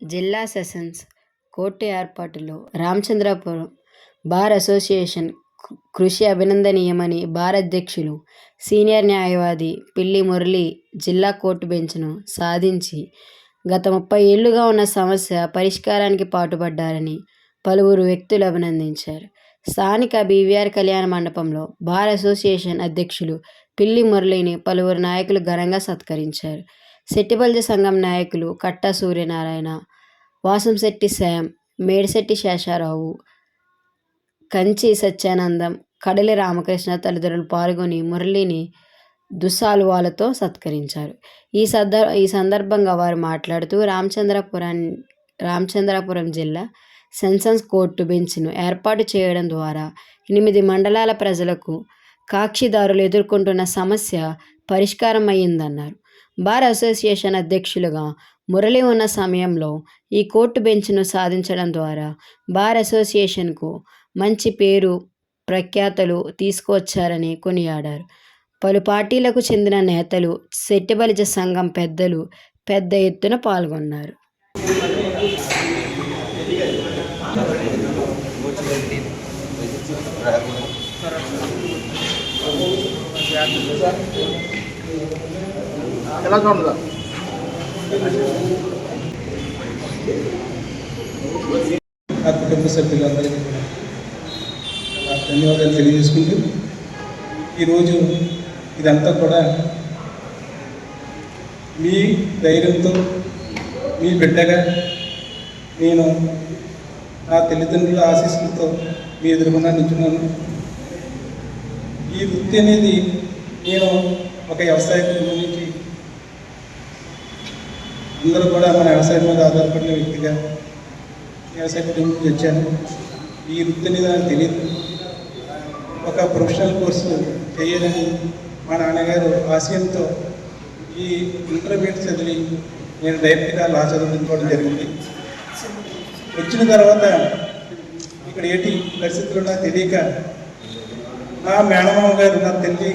జిల్లా sessions court ఏర్పాటులో Ramachandrapuram bar association కృషి అభినందనీయమని బార్ అధ్యక్షులు సీనియర్ న్యాయవాది పిల్లి మురళి జిల్లా కోర్టు బెంచ్ను సాధించి గత ముప్పై ఏళ్ళుగా ఉన్న సమస్య పరిష్కారానికి పాటుపడ్డారని పలువురు వ్యక్తులు అభినందించారు. స్థానిక బీవీఆర్ కళ్యాణ మండపంలో బార్ అసోసియేషన్ అధ్యక్షులు పిల్లి మురళిని పలువురు నాయకులు ఘనంగా సత్కరించారు. శెట్టిబల్జ సంఘం నాయకులు కట్టా సూర్యనారాయణ వాసంశెట్టి శ్యామ్ మేడిశెట్టి శేషారావు కంచి సత్యానందం కడలి రామకృష్ణ తల్లిదండ్రులు పాల్గొని మురళిని దుస్సాలువాలతో సత్కరించారు. ఈ సందర్ ఈ సందర్భంగా వారు మాట్లాడుతూ రామచంద్రపురం రామచంద్రపురం జిల్లా సెన్సన్స్ కోర్టు బెంచ్ను ఏర్పాటు చేయడం ద్వారా ఎనిమిది మండలాల ప్రజలకు కాక్షిదారులు ఎదుర్కొంటున్న సమస్య పరిష్కారం అయ్యిందన్నారు బార్ అసోసియేషన్ అధ్యక్షులుగా మురళి ఉన్న సమయంలో ఈ కోర్టు బెంచ్ను సాధించడం ద్వారా బార్ అసోసియేషన్కు మంచి పేరు ప్రఖ్యాతలు తీసుకువచ్చారని కొనియాడారు. పలు పార్టీలకు చెందిన నేతలు శెట్టిబలిజ సంఘం పెద్దలు పెద్ద ఎత్తున పాల్గొన్నారు. ఎలా చూడదా నా కుటుంబ సభ్యులందరికీ కూడా ధన్యవాదాలు తెలియజేసుకుంటూ ఈరోజు ఇదంతా కూడా మీ ధైర్యంతో మీ బిడ్డగా నేను నా తల్లిదండ్రుల ఆశీస్సులతో మీ ఎదురుకుండా నించున్నాను. ఈ వృత్తి అనేది నేను ఒక వ్యవసాయ కుటుంబం నుంచి అందరూ కూడా మన వ్యవసాయం మీద ఆధారపడిన వ్యక్తిగా వ్యవసాయ కుటుంబం తెచ్చాను వచ్చాను. ఈ వృత్తి అనేది నాకు తెలియదు ఒక ప్రొఫెషనల్ కోర్సు చేయాలని మా నాన్నగారు ఆశయంతో ఈ ఇంటర్మీడియట్ చదివి నేను డైరెక్ట్గా లా చదువుకోవడం జరిగింది. వచ్చిన తర్వాత ఇక్కడ ఏంటి పరిస్థితులు నాకు తెలియక నా మేనమామ గారు నా తల్లి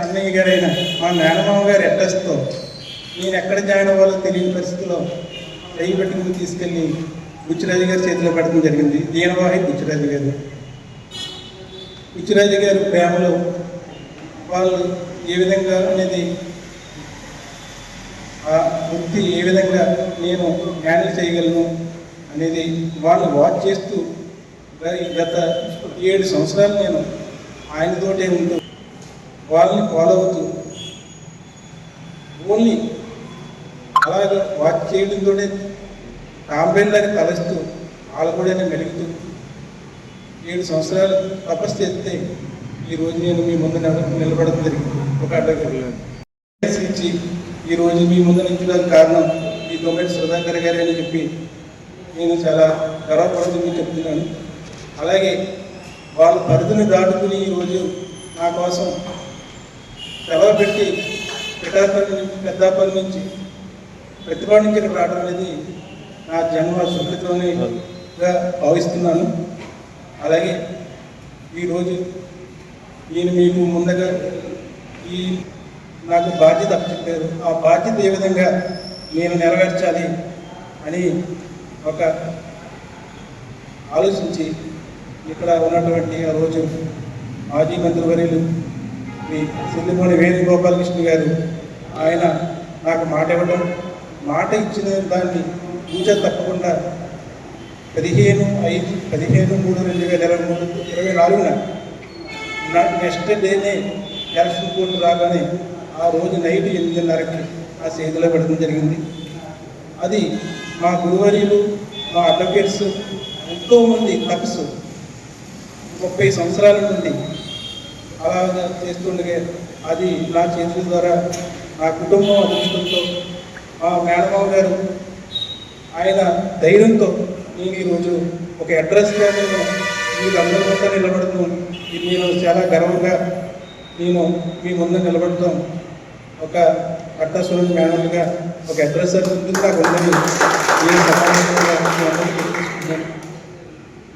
అన్నయ్య గారైన మా మేనమామ గారు అడ్రస్తో నేను ఎక్కడ జాయిన్ అవ్వాలో తెలియని పరిస్థితిలో రై పెట్టుకుని తీసుకెళ్ళి బుచ్చిరాజు గారి చేతిలో పెట్టడం జరిగింది. దీనవాహి బుచ్చిరాజు గారు. బుచ్చిరాజు గారు ప్రేమలో వాళ్ళు ఏ విధంగా అనేది ఆ వృత్తి ఏ విధంగా నేను హ్యాండిల్ చేయగలను అనేది వాళ్ళు వాచ్ చేస్తూ గత ఏడు సంవత్సరాలు నేను ఆయనతోటే ఉంటూ వాళ్ళని ఫాలో అవుతూ ఓన్లీ అలాగ వాచ్ చేయడంతోనే కాంబైన్లాగా తలస్తూ వాళ్ళు కూడా మెలుగుతూ ఏడు సంవత్సరాలు తపస్సు చేస్తే ఈరోజు నేను మీ ముందు నిలబడడం జరిగింది. ఒక అడ్డగా ఈరోజు మీ ముందు నిలిచడానికి కారణం ఈ గవర్నమెంట్ సుధాకర్ గారు అని చెప్పి నేను చాలా గర్వపడుతూ మీకు చెప్తున్నాను. అలాగే వాళ్ళ పరిధిని దాటుకుని ఈరోజు నా కోసం సెలవు పెట్టి పిఠాపల్లి నుంచి పెద్దాపల్లి నుంచి ప్రతిపాడు నుంచి ఇక్కడ రావడం అనేది నా జన్మ సుకృతమనిగా భావిస్తున్నాను. అలాగే ఈరోజు నేను మీకు ముందుగా ఈ నాకు బాధ్యత అప్పచెప్పారు ఆ బాధ్యత ఏ విధంగా నేను నెరవేర్చాలి అని ఒక ఆలోచించి ఇక్కడ ఉన్నటువంటి ఆ రోజు మాజీ మంత్రివర్యులు శ్రీ సిల్లిమూని వేణుగోపాలకృష్ణ గారు ఆయన నాకు మాట ఇవ్వడం మాట ఇచ్చిన దాన్ని పూజ తప్పకుండా పదిహేను ఐదు పదిహేను మూడు రెండు వేల ఇరవై మూడు ఇరవై నాలుగున నెక్స్ట్ డేనే ఎలక్షన్ కోర్టు రాగానే ఆ రోజు నైట్ ఎనిమిదిన్నరకి ఆ చేతిలో పెట్టడం జరిగింది. అది మా గురువర్యులు మా అడ్వకేట్స్ ఎంతోమంది తపస్సు ముప్పై సంవత్సరాల నుండి అలా చేస్తుండగా అది నా చేతుల ద్వారా నా కుటుంబం అదృష్టంతో మా మేనమావ గారు ఆయన ధైర్యంతో నేను ఈరోజు ఒక అడ్రస్లో నేను అందరి బట్టలు నిలబడుతూ ఇది నేను చాలా గర్వంగా నేను మీ ముందు నిలబడతాం. ఒక పట్టస్వరం మేనల్గా ఒక అడ్రస్ ఉంటుంది. నాకు ఉందని నేను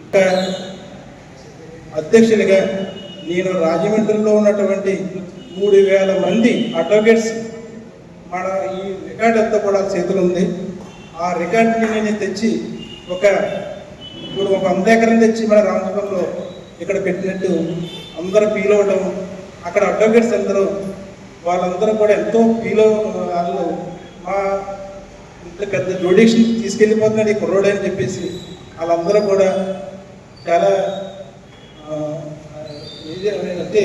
ఒక అధ్యక్షునిగా నేను రాజమండ్రిలో ఉన్నటువంటి మూడు వేల మంది అడ్వకేట్స్ మన ఈ రికార్డ్ అంతా కూడా చేతులు ఉంది. ఆ రికార్డుని నేను తెచ్చి ఒక ఇప్పుడు ఒక వంద ఎకరం తెచ్చి మన రామచంద్రంలో ఇక్కడ పెట్టినట్టు అందరూ ఫీల్ అవ్వడం అక్కడ అడ్వకేట్స్ అందరూ వాళ్ళందరూ కూడా ఎంతో ఫీల్ వాళ్ళు మా ఇంత పెద్ద జోడేషన్ తీసుకెళ్ళిపోతున్నాడు ఈ కుర్రోడు అని చెప్పేసి వాళ్ళందరూ కూడా చాలా అంటే